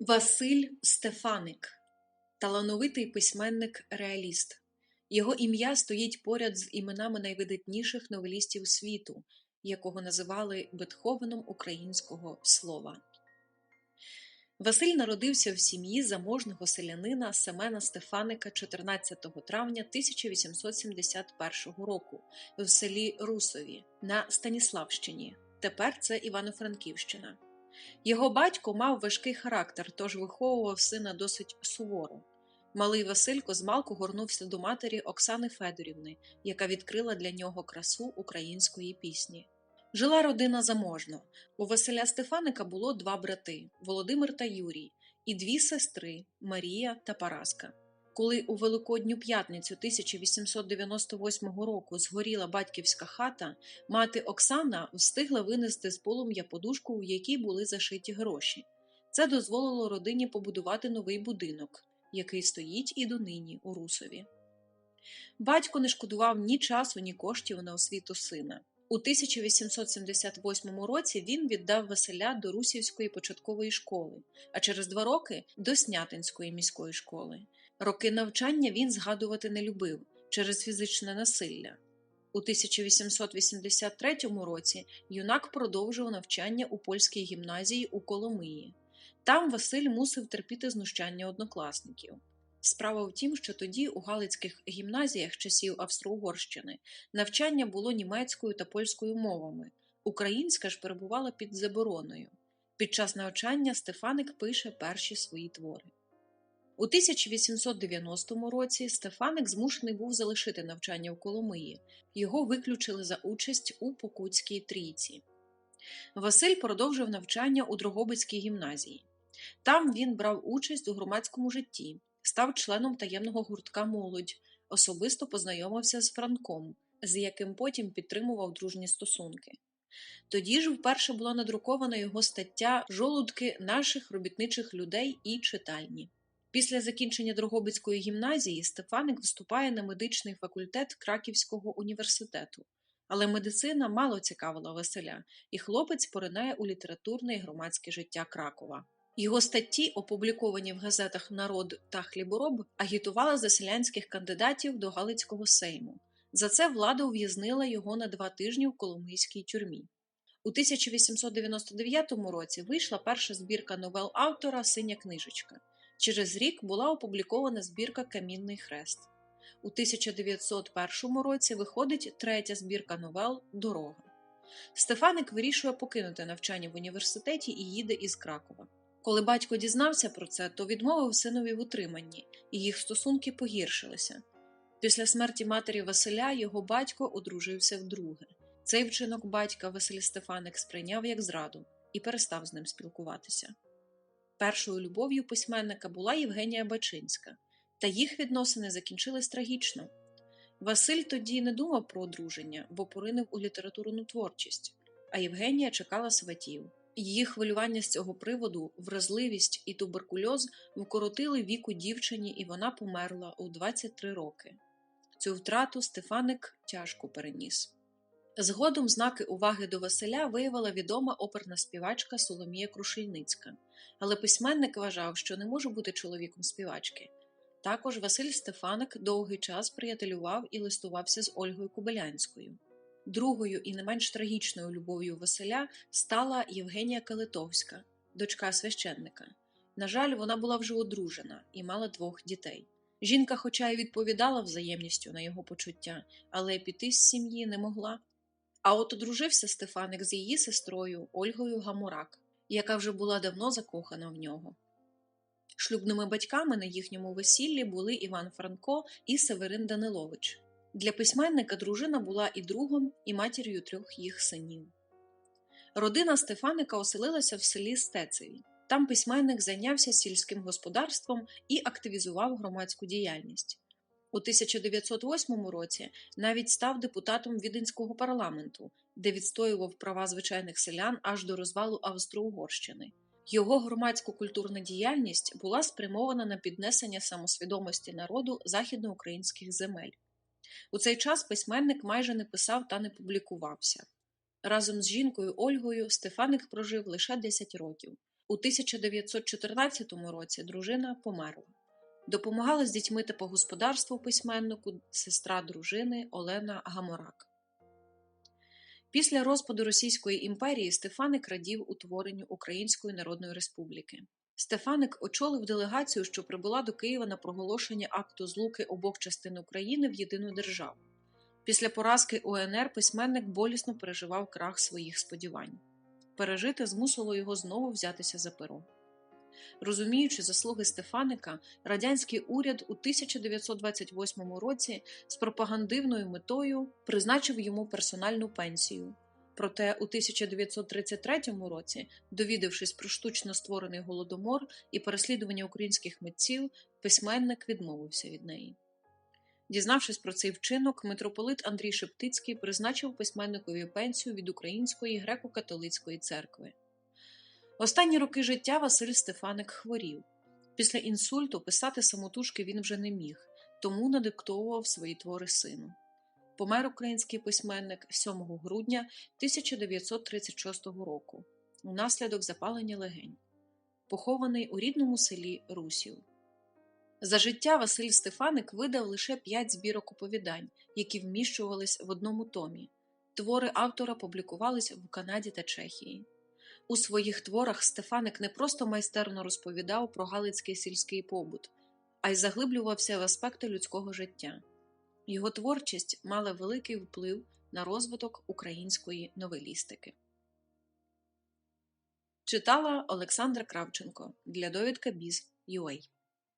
Василь Стефаник талановитий письменник-реаліст. Його ім'я стоїть поряд з іменами найвидатніших новелістів світу, якого називали Бетховеном українського слова. Василь народився в сім'ї заможного селянина Семена Стефаника 14 травня 1871 року в селі Русові на Станіславщині. Тепер це Івано-Франківщина. Його батько мав важкий характер, тож виховував сина досить суворо. Малий Василько змалку горнувся до матері Оксани Федорівни, яка відкрила для нього красу української пісні. Жила родина заможно. У Василя Стефаника було два брати Володимир та Юрій, і дві сестри Марія та Параска. Коли у Великодню п'ятницю 1898 року згоріла батьківська хата, мати Оксана встигла винести з полум'я подушку, у якій були зашиті гроші. Це дозволило родині побудувати новий будинок, який стоїть і донині у Русові. Батько не шкодував ні часу, ні коштів на освіту сина. У 1878 році він віддав Василя до Русівської початкової школи, а через два роки до Снятинської міської школи. Роки навчання він згадувати не любив через фізичне насилля. У 1883 році юнак продовжив навчання у польській гімназії у Коломиї. Там Василь мусив терпіти знущання однокласників. Справа в тім, що тоді у галицьких гімназіях часів Австро-Угорщини навчання було німецькою та польською мовами, українська ж перебувала під забороною. Під час навчання Стефаник пише перші свої твори. У 1890 році Стефаник змушений був залишити навчання в Коломиї, його виключили за участь у Покутській трійці. Василь продовжив навчання у Дрогобицькій гімназії. Там він брав участь у громадському житті, став членом таємного гуртка Молодь, особисто познайомився з Франком, з яким потім підтримував дружні стосунки. Тоді ж вперше була надрукована його стаття Жолудки наших робітничих людей і читальні. Після закінчення Дрогобицької гімназії Стефаник вступає на медичний факультет Краківського університету, але медицина мало цікавила Василя, і хлопець поринає у літературне і громадське життя Кракова. Його статті, опубліковані в газетах Народ та Хлібороб, агітували за селянських кандидатів до Галицького сейму. За це влада ув'язнила його на два тижні в Коломийській тюрмі. У 1899 році вийшла перша збірка новел автора Синя книжечка. Через рік була опублікована збірка Камінний хрест. У 1901 році виходить третя збірка новел Дорога. Стефаник вирішує покинути навчання в університеті і їде із Кракова. Коли батько дізнався про це, то відмовив синові в утриманні, і їх стосунки погіршилися. Після смерті матері Василя його батько одружився вдруге. Цей вчинок батька Василь Стефаник сприйняв як зраду і перестав з ним спілкуватися. Першою любов'ю письменника була Євгенія Бачинська, та їх відносини закінчились трагічно. Василь тоді не думав про одруження, бо поринив у літературну творчість, а Євгенія чекала сватів. Її хвилювання з цього приводу, вразливість і туберкульоз вкоротили віку дівчині, і вона померла у 23 роки. Цю втрату Стефаник тяжко переніс. Згодом знаки уваги до Василя виявила відома оперна співачка Соломія Крушельницька, але письменник вважав, що не може бути чоловіком співачки. Також Василь Стефаник довгий час приятелював і листувався з Ольгою Кобилянською. Другою і не менш трагічною любов'ю Василя стала Євгенія Калитовська, дочка священника. На жаль, вона була вже одружена і мала двох дітей. Жінка, хоча й відповідала взаємністю на його почуття, але піти з сім'ї не могла. А от одружився Стефаник з її сестрою Ольгою Гамурак, яка вже була давно закохана в нього. Шлюбними батьками на їхньому весіллі були Іван Франко і Северин Данилович. Для письменника дружина була і другом, і матір'ю трьох їх синів. Родина Стефаника оселилася в селі Стецеві. Там письменник зайнявся сільським господарством і активізував громадську діяльність. У 1908 році навіть став депутатом Віденського парламенту, де відстоював права звичайних селян аж до розвалу Австро-Угорщини. Його громадсько-культурна діяльність була спрямована на піднесення самосвідомості народу західноукраїнських земель. У цей час письменник майже не писав та не публікувався. Разом з жінкою Ольгою Стефаник прожив лише 10 років. У 1914 році дружина померла. Допомагала з дітьми та по господарству письменнику сестра дружини Олена Гаморак. Після розпаду Російської імперії Стефаник радів утворенню Української Народної Республіки. Стефаник очолив делегацію, що прибула до Києва на проголошення акту злуки обох частин України в єдину державу. Після поразки УНР письменник болісно переживав крах своїх сподівань. Пережити змусило його знову взятися за перо. Розуміючи заслуги Стефаника, радянський уряд у 1928 році з пропагандивною метою призначив йому персональну пенсію. Проте у 1933 році, довідавшись про штучно створений голодомор і переслідування українських митців, письменник відмовився від неї. Дізнавшись про цей вчинок, митрополит Андрій Шептицький призначив письменникові пенсію від Української греко-католицької церкви. Останні роки життя Василь Стефаник хворів. Після інсульту писати самотужки він вже не міг, тому надиктовував свої твори сину. Помер український письменник 7 грудня 1936 року унаслідок запалення легень, похований у рідному селі Русів. За життя Василь Стефаник видав лише п'ять збірок оповідань, які вміщувались в одному томі. Твори автора публікувались в Канаді та Чехії. У своїх творах Стефаник не просто майстерно розповідав про галицький сільський побут, а й заглиблювався в аспекти людського життя. Його творчість мала великий вплив на розвиток української новелістики. Читала Олександра Кравченко для довідка Біз.UA